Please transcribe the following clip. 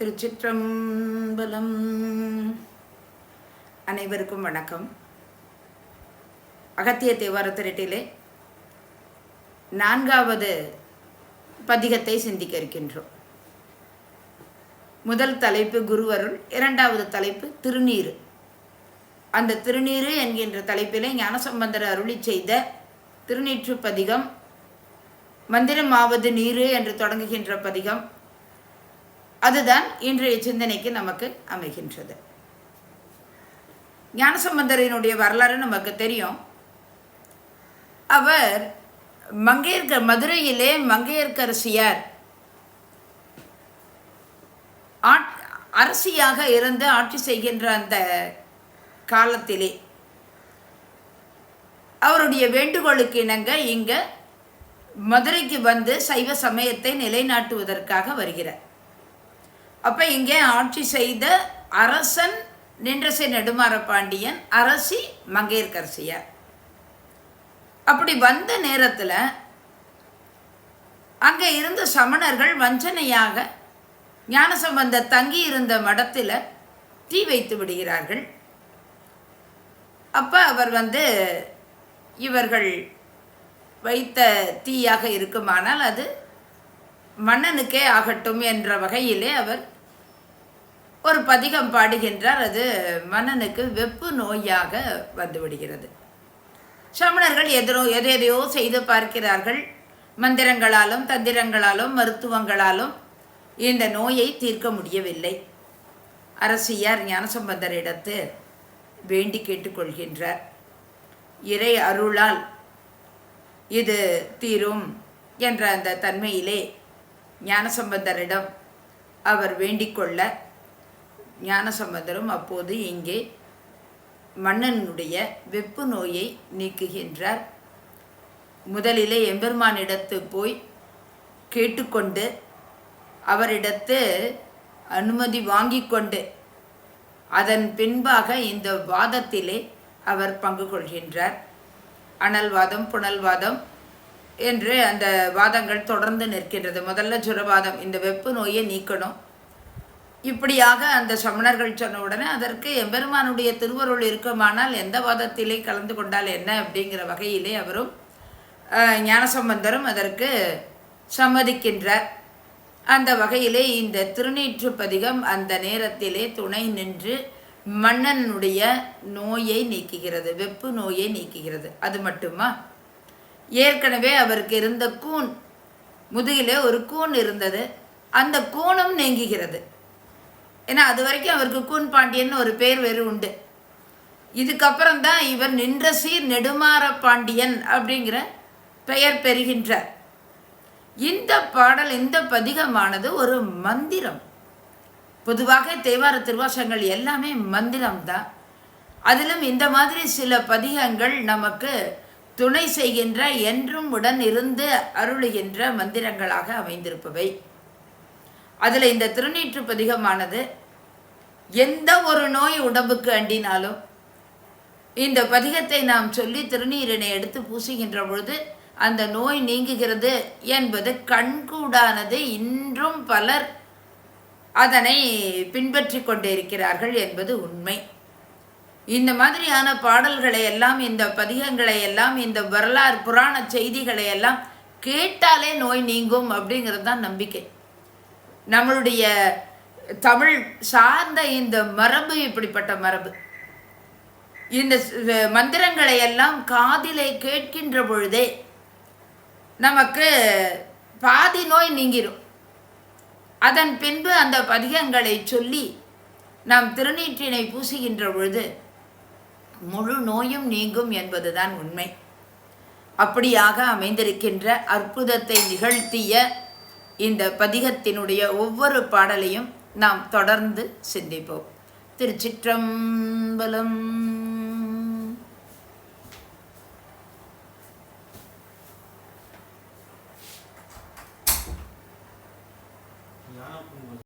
திருச்சிற்றம்பலம். அனைவருக்கும் வணக்கம். அகத்திய தேவார திரட்டிலே நான்காவது பதிகத்தை சிந்திக்க இருக்கின்றோம் முதல் தலைப்பு குருவருள் இரண்டாவது தலைப்பு திருநீர் அந்த திருநீர் என்கின்ற தலைப்பிலே ஞானசம்பந்தர் அருளி செய்த திருநீற்று பதிகம் மந்திரமாவது நீரு என்று தொடங்குகின்ற பதிகம் அதுதான் இன்றைய சிந்தனைக்கு நமக்கு அமைகின்றது. ஞானசம்பந்தரனுடைய வரலாறு நமக்கு தெரியும். அவர் மங்கையர்கர் மதுரையிலே மங்கையர்கரசியார் ஆட் அரசியாக இருந்து ஆட்சி செய்கின்ற அந்த காலத்திலே அவருடைய வேண்டுகோளுக்கு இணங்க இங்க மதுரைக்கு வந்து சைவ சமயத்தை நிலைநாட்டுவதற்காக வருகிறார். அப்போ இங்கே ஆட்சி செய்த அரசன் நின்றசை நெடுமாற பாண்டியன் அரசி மங்கையர்கரசியார் அப்படி வந்த நேரத்தில் அங்கே இருந்த சமணர்கள் வஞ்சனையாக ஞானசம்பந்த தங்கி இருந்த மடத்தில் தீ வைத்து விடுகிறார்கள். அப்போ அவர் வந்து இவர்கள் வைத்த தீயாக இருக்குமானால் அது மன்னனுக்கே ஆகட்டும் என்ற வகையிலே அவர் ஒரு பதிகம் பாடுகின்றார். அது மன்னனுக்கு வெப்பு நோயாக வந்துவிடுகிறது. சமணர்கள் எதிரோ எதையோ செய்து பார்க்கிறார்கள். மந்திரங்களாலும் தந்திரங்களாலும் மருத்துவங்களாலும் இந்த நோயை தீர்க்க முடியவில்லை. அரசியார் ஞானசம்பந்தரிடத்து வேண்டி கேட்டுக்கொள்கின்றார் இறை அருளால் இது தீரும் என்ற அந்த தன்மையிலே ஞானசம்பந்தரிடம் அவர் வேண்டிக்கொள்ள ஞானசம்பந்தரும் அப்போது இங்கே மன்னனுடைய வெப்பு நோயை நீக்குகின்றார். முதலிலே எம்பெருமானிடத்து போய் கேட்டுக்கொண்டு அவரிடத்து அனுமதி வாங்கி கொண்டு அதன் பின்பாக இந்த வாதத்திலே அவர் பங்கு கொள்கின்றார். அனல்வாதம் புனல்வாதம் என்று அந்த வாதங்கள் தொடர்ந்து நிற்கின்றது. முதல்ல ஜுரவாதம் இந்த வெப்பு நோயை நீக்கணும். இப்படியாக அந்த சமணர்கள் சொன்ன உடனே அதற்கு எம்பெருமானுடைய திருவருள் இருக்குமானால் எந்த வாதத்திலே கலந்து கொண்டால் என்ன? அப்படிங்கிற வகையிலே அவரும் ஞானசம்பந்தரும் அதற்கு சம்மதிக்கின்றார். அந்த வகையிலே இந்த திருநீற்று பதிகம் அந்த நேரத்திலே துணை நின்று மன்னனுடைய நோயை நீக்குகிறது வெப்பு நோயை நீக்குகிறது. அது மட்டுமா? ஏற்கனவே அவருக்கு இருந்த கூன் முதுகிலே ஒரு கூன் இருந்தது. அந்த கூனும் நீங்குகிறது. ஏன்னா அது வரைக்கும் அவருக்கு கூன் பாண்டியன் ஒரு பேர் வேறு உண்டு. இதுக்கப்புறம் தான் இவர் நின்ற சீர் நெடுமாற பாண்டியன் அப்படிங்கிற பெயர் பெறுகின்றார். இந்த பாடல் இந்த பதிகமானது ஒரு மந்திரம். பொதுவாக தேவார திருவாசங்கள் எல்லாமே மந்திரம் தான் அதிலும் இந்த மாதிரி சில பதிகங்கள் நமக்கு துணை செய்கின்ற என்றும் உடன் இருந்து அருளுகின்ற மந்திரங்களாக அமைந்திருப்பவை. அதில் இந்த திருநீற்று பதிகமானது எந்த ஒரு நோய் உடம்புக்கு அண்டினாலும் இந்த பதிகத்தை நாம் சொல்லி திருநீரினை எடுத்து பூசுகின்ற பொழுது அந்த நோய் நீங்குகிறது என்பது கண்கூடானது இன்றும் பலர் அதனை பின்பற்றி கொண்டிருக்கிறார்கள் என்பது உண்மை. இந்த மாதிரியான பாடல்களை எல்லாம் இந்த பதிகங்களை எல்லாம் இந்த வரலாறு புராண செய்திகளை எல்லாம் கேட்டாலே நோய் நீங்கும் அப்படிங்கிறது தான் நம்பிக்கை. நம்மளுடைய தமிழ் சார்ந்த இந்த மரபு இப்படிப்பட்ட மரபு. இந்த மந்திரங்களை எல்லாம் காதிலே கேட்கின்ற பொழுதே நமக்கு பாதி நோய் நீங்கிடும் அதன் பின்பு அந்த பதிகங்களை சொல்லி நாம் திருநீற்றினை பூசுகின்ற பொழுது முழு நோயும் நீங்கும் என்பதுதான் உண்மை. அப்படியாக அமைந்திருக்கின்ற அற்புதத்தை நிகழ்த்திய இந்த பதிகத்தினுடைய ஒவ்வொரு பாடலையும் நாம் தொடர்ந்து சிந்திப்போம். திருச்சிற்றம்பலம்